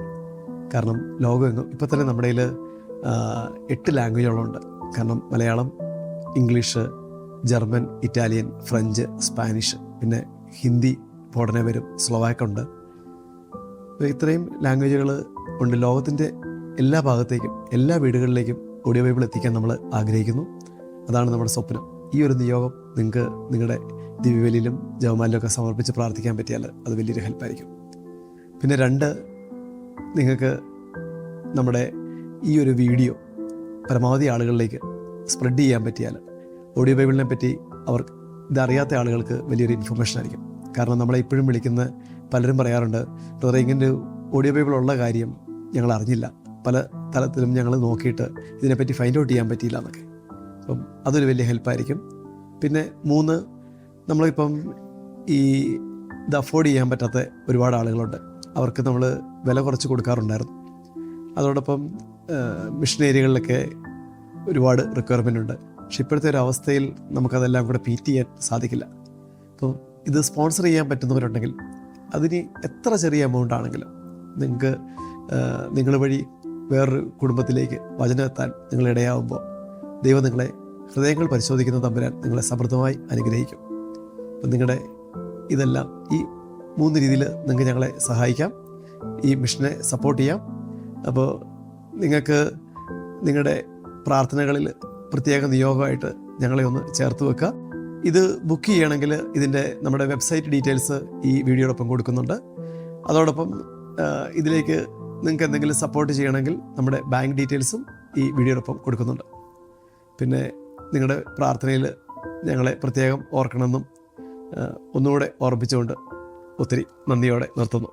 കാരണം ലോകമെങ്ങും ഇപ്പോൾ തന്നെ നമ്മുടെ കയ്യിൽ എട്ട് ലാംഗ്വേജുകളുണ്ട്. കാരണം Malayalam English German Italian French Spanish പിന്നെ ഹിന്ദി ഉടനെ വരും സ്ലോവാക്കുണ്ട്. ഇത്രയും ലാംഗ്വേജുകൾ ഉണ്ട് ലോകത്തിന്റെ എല്ലാ ഭാഗത്തേക്കും എല്ലാ വീടുകളിലേക്കും ഓഡിയോ ബൈബിൾ എത്തിക്കാൻ നമ്മൾ ആഗ്രഹിക്കുന്നു. അതാണ് നമ്മുടെ സ്വപ്നം. ഈ ഒരു നിയോഗം നിങ്ങൾക്ക് നിങ്ങളുടെ ദിവ്യവലിയിലും ജവമാലിലും ഒക്കെ സമർപ്പിച്ച് പ്രാർത്ഥിക്കാൻ പറ്റിയാൽ അത് വലിയൊരു ഹെൽപ്പായിരിക്കും പിന്നെ രണ്ട് നിങ്ങൾക്ക് നമ്മുടെ ഈ ഒരു വീഡിയോ പരമാവധി ആളുകളിലേക്ക് സ്പ്രെഡ് ചെയ്യാൻ പറ്റിയാൽ ഓഡിയോ ബൈബിളിനെ പറ്റി അവർ ഇതറിയാത്ത ആളുകൾക്ക് വലിയൊരു ഇൻഫർമേഷൻ ആയിരിക്കും. കാരണം നമ്മളെ ഇപ്പോഴും വിളിക്കുന്ന പലരും പറയാറുണ്ട് ബ്രദറെ ഇങ്ങനെ ഓഡിയോ ഉള്ള കാര്യം ഞങ്ങൾ അറിഞ്ഞില്ല. പല തലത്തിലും ഞങ്ങൾ നോക്കിയിട്ട് ഇതിനെപ്പറ്റി ഫൈൻഡ് ഔട്ട് ചെയ്യാൻ പറ്റിയില്ല എന്നൊക്കെ. അപ്പം അതൊരു വലിയ ഹെൽപ്പായിരിക്കും പിന്നെ മൂന്ന് നമ്മളിപ്പം ഈ ഇത് അഫോർഡ് ചെയ്യാൻ പറ്റാത്ത ഒരുപാട് ആളുകളുണ്ട്. അവർക്ക് നമ്മൾ വില കുറച്ച് കൊടുക്കാറുണ്ടായിരുന്നു. അതോടൊപ്പം മിഷനേരികളിലൊക്കെ ഒരുപാട് റിക്വയർമെന്റ് ഉണ്ട്. പക്ഷെ ഇപ്പോഴത്തെ ഒരു അവസ്ഥയിൽ നമുക്കതെല്ലാം കൂടെ പീറ്റ് ചെയ്യാൻ സാധിക്കില്ല. അപ്പം ഇത് സ്പോൺസർ ചെയ്യാൻ പറ്റുന്നവരുണ്ടെങ്കിൽ അതിന് എത്ര ചെറിയ എമൗണ്ട് ആണെങ്കിലും നിങ്ങൾക്ക് നിങ്ങൾ വഴി വേറൊരു കുടുംബത്തിലേക്ക് വചനം എത്താൻ നിങ്ങൾ ഇടയാവുമ്പോൾ ദൈവം നിങ്ങളെ ഹൃദയങ്ങൾ പരിശോധിക്കുന്ന തമ്പുരാൻ നിങ്ങളെ സമൃദ്ധമായി അനുഗ്രഹിക്കും. അപ്പം നിങ്ങളുടെ ഇതെല്ലാം ഈ മൂന്ന് രീതിയിൽ നിങ്ങൾക്ക് ഞങ്ങളെ സഹായിക്കാം. ഈ മിഷനെ സപ്പോർട്ട് ചെയ്യാം. അപ്പോൾ നിങ്ങൾക്ക് നിങ്ങളുടെ പ്രാർത്ഥനകളിൽ പ്രത്യേക നിയോഗമായിട്ട് ഞങ്ങളെ ഒന്ന് ചേർത്ത് വെക്കുക. ഇത് ബുക്ക് ചെയ്യണമെങ്കിൽ ഇതിന്റെ നമ്മുടെ വെബ്സൈറ്റ് ഡീറ്റെയിൽസ് ഈ വീഡിയോടൊപ്പം കൊടുക്കുന്നുണ്ട്. അതോടൊപ്പം ഇതിലേക്ക് നിങ്ങൾക്ക് എന്തെങ്കിലും സപ്പോർട്ട് ചെയ്യണമെങ്കിൽ നമ്മുടെ ബാങ്ക് ഡീറ്റെയിൽസും ഈ വീഡിയോടൊപ്പം കൊടുക്കുന്നുണ്ട്. പിന്നെ നിങ്ങളുടെ പ്രാർത്ഥനയിൽ ഞങ്ങളെ പ്രത്യേകം ഓർക്കണമെന്നും ഒന്നുകൂടെ ഓർമ്മിച്ചുകൊണ്ട് ഒത്തിരി നന്ദിയോടെ നിർത്തുന്നു.